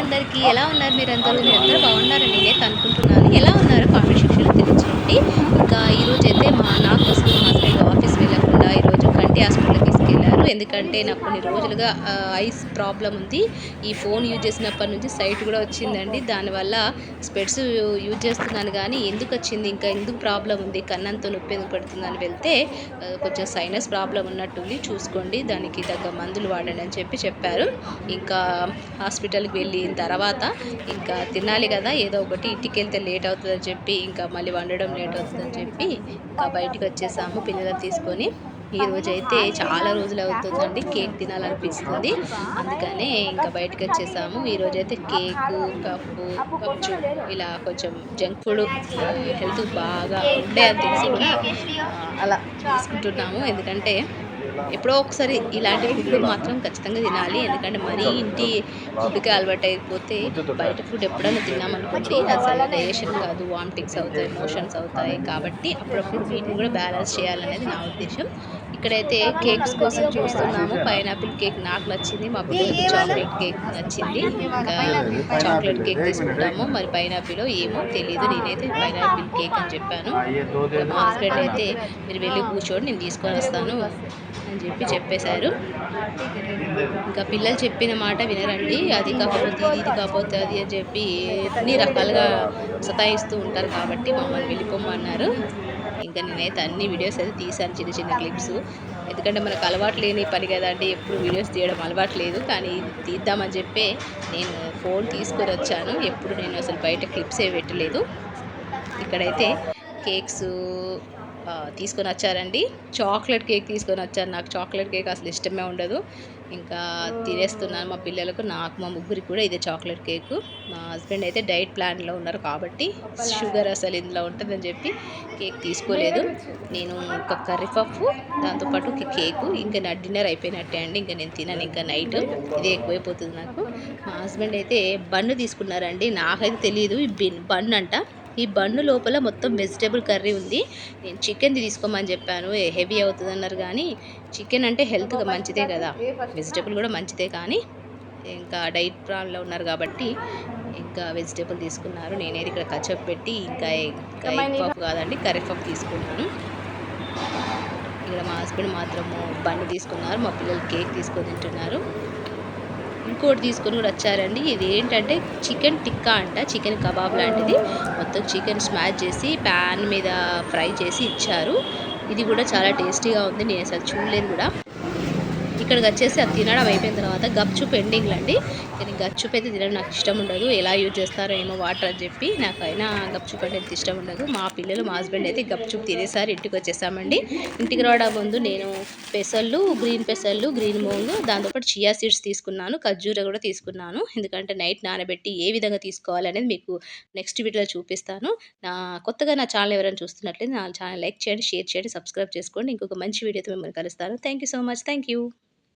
అందరికీ ఎలా ఉన్నారు మీరందరూ? మీరందరూ బాగున్నారని నేనైతే అనుకుంటున్నాను. ఎలా ఉన్నారు? కామెంట్ సెక్షన్లో తెలియచేయండి ఇంకా ఈరోజు అయితే మా నా కోసం మా హస్బెండ్ ఆఫీస్ వెళ్ళకుండా ఈరోజు కంటి హాస్పిటల్కి తీసుకెళ్ళారు ఎందుకంటే నాకు కొన్ని రోజులుగా ఐస్ ప్రాబ్లం ఉంది. ఈ ఫోన్ యూజ్ చేసినప్పటి నుంచి సైట్ కూడా వచ్చిందండి. దానివల్ల స్పెడ్స్ యూజ్ చేస్తున్నాను కానీ ఎందుకు వచ్చింది? ఇంకా ఎందుకు ప్రాబ్లం ఉంది? కన్నంతో నొప్పి ఎందుకు పెడుతుందని వెళ్తే కొంచెం సైనస్ ప్రాబ్లం ఉన్నట్టుంది. చూసుకోండి దానికి తగ్గ మందులు వాడండి అని చెప్పి చెప్పారు. ఇంకా హాస్పిటల్కి వెళ్ళిన తర్వాత ఇంకా తినాలి కదా ఏదో ఒకటి ఇంటికి వెళ్తే లేట్ అవుతుందని చెప్పి ఇంకా మళ్ళీ వండడం లేట్ అవుతుందని చెప్పి ఇంకా బయటికి వచ్చేసాము పిల్లలను తీసుకొని. ఈ అయితే చాలా రోజులు అవుతుందండి కేక్ తినాలనిపిస్తుంది. అందుకనే ఇంకా బయటకు వచ్చేసాము. ఈ అయితే కేకు కప్పు కప్చు ఇలా కొంచెం జంక్ ఫుడ్ హెల్త్ బాగా ఉండే అని తెలిసి కూడా అలా తీసుకుంటున్నాము. ఎందుకంటే ఎప్పుడో ఒకసారి ఇలాంటి ఫుడ్ మాత్రం ఖచ్చితంగా తినాలి. ఎందుకంటే మరీ ఇంటి ఫుడ్కి అలవాటు అయిపోతే బయట ఫుడ్ ఎప్పుడైనా తిన్నామనుకోండి అసలు డైజెషన్ కాదు వామిటింగ్స్ అవుతాయి మోషన్స్ అవుతాయి. కాబట్టి అప్పుడప్పుడు వీటిని కూడా బ్యాలెన్స్ చేయాలనేది నా ఉద్దేశం. ఇక్కడైతే కేక్స్ కోసం చూస్తున్నాము. పైనాపిల్ కేక్ నాకు నచ్చింది మా పిల్లలకి చాక్లెట్ కేక్ నచ్చింది. ఇంకా చాక్లెట్ కేక్ తీసుకుంటాము. మరి పైనాపిల్ ఏమో తెలియదు నేనైతే పైనాపిల్ కేక్ అని చెప్పాను. మా హస్బెండ్ అయితే మీరు వెళ్ళి కూర్చోండి నేను తీసుకొని వస్తాను. అని చెప్పి చెప్పేశారు. ఇంకా పిల్లలు చెప్పిన మాట వినరండి. అది కాకపోతే ఇది కాకపోతే అది అని చెప్పి అన్ని రకాలుగా సతాయిస్తూ ఉంటారు కాబట్టి మమ్మల్ని వెళ్ళిపోమన్నారు ఇంకా నేనైతే అన్ని వీడియోస్ అయితే తీశాను చిన్న చిన్న క్లిప్స్ ఎందుకంటే మనకు అలవాటు లేని పని కదండి ఎప్పుడు వీడియోస్ తీయడం అలవాటు లేదు. కానీ తీద్దామని చెప్పి నేను ఫోన్ తీసుకొని వచ్చాను. ఎప్పుడు నేను అసలు బయట క్లిప్సే పెట్టలేదు. ఇక్కడైతే కేక్స్ తీసుకొని వచ్చారండి. చాక్లెట్ కేక్ తీసుకొని వచ్చారు. నాకు చాక్లెట్ కేక్ అసలు ఇష్టమే ఉండదు. ఇంకా తినేస్తున్నాను మా పిల్లలకు. నాకు మా ముగ్గురికి కూడా ఇదే చాక్లెట్ కేక్. మా హస్బెండ్ అయితే డైట్ ప్లాన్లో ఉన్నారు కాబట్టి షుగర్ అసలు ఇందులో ఉంటుందని చెప్పి కేక్ తీసుకోలేదు. నేను ఒక కర్రీ పప్పు దాంతోపాటు ఒక కేకు. ఇంకా నా డిన్నర్ అయిపోయినట్టే అండి. ఇంకా నేను తినను ఇంకా నైట్. ఇదే ఎక్కువైపోతుంది నాకు. మా హస్బెండ్ అయితే బన్ను తీసుకున్నారండి. నాకైతే తెలియదు ఈ బిన్ బన్ అంట. ఈ బన్ను లోపల మొత్తం వెజిటేబుల్ కర్రీ ఉంది. నేను చికెన్ తీసుకోమని చెప్పాను. హెవీ అవుతుంది అన్నారు కానీ చికెన్ అంటే హెల్త్గా మంచిదే కదా. వెజిటేబుల్ కూడా మంచిదే కానీ ఇంకా డైట్ ప్లాన్లో ఉన్నారు కాబట్టి ఇంకా వెజిటేబుల్ తీసుకున్నారు. నేనేది ఇక్కడ కచప్ పెట్టి ఇంకా ఇంకా పఫ్ కాదండి కర్రీ పఫ్ తీసుకున్నాను. ఇక్కడ మా హస్బెండ్ మాత్రము బన్ను తీసుకున్నారు. మా పిల్లలు కేక్ తీసుకొని తింటున్నారు. ఇంకోటి తీసుకొని కూడా వచ్చారండి. ఇది ఏంటంటే చికెన్ టిక్కా అంట చికెన్ కబాబ్ లాంటిది. మొత్తం చికెన్ స్మాష్ చేసి ప్యాన్ మీద ఫ్రై చేసి ఇచ్చారు. ఇది కూడా చాలా టేస్టీగా ఉంది. నేను అసలు చూడలేదు కూడా. ఇక్కడికి వచ్చేసి అది తినడం అయిపోయిన తర్వాత గప్చు ఎండింగ్లు అండి కానీ గప్చుప్ అయితే తినడం నాకు ఇష్టం ఉండదు. ఎలా యూజ్ చేస్తారో ఏమో వాటర్ అని చెప్పి నాకు అయినా గప్చుప్ అంటే ఇష్టం ఉండదు. మా పిల్లలు మా హస్బెండ్ అయితే గప్చుప్ తినేసారి ఇంటికి వచ్చేసామండి. ఇంటికి రావడం ముందు నేను పెసళ్ళు గ్రీన్ పెసళ్ళు గ్రీన్ మూంగ్ దాంతోపాటు చియా సీడ్స్ తీసుకున్నాను. ఖర్జూర కూడా తీసుకున్నాను. ఎందుకంటే నైట్ నానబెట్టి ఏ విధంగా తీసుకోవాలనేది మీకు నెక్స్ట్ వీడియోలో చూపిస్తాను. నా కొత్తగా నా ఛానల్ ఎవరైనా చూస్తున్నట్లయితే నా ఛానల్ లైక్ చేయండి షేర్ చేయండి సబ్స్క్రైబ్ చేసుకోండి. ఇంకొక మంచి వీడియోతో మిమ్మల్ని కలుస్తాను. Thank you so much. Thank you.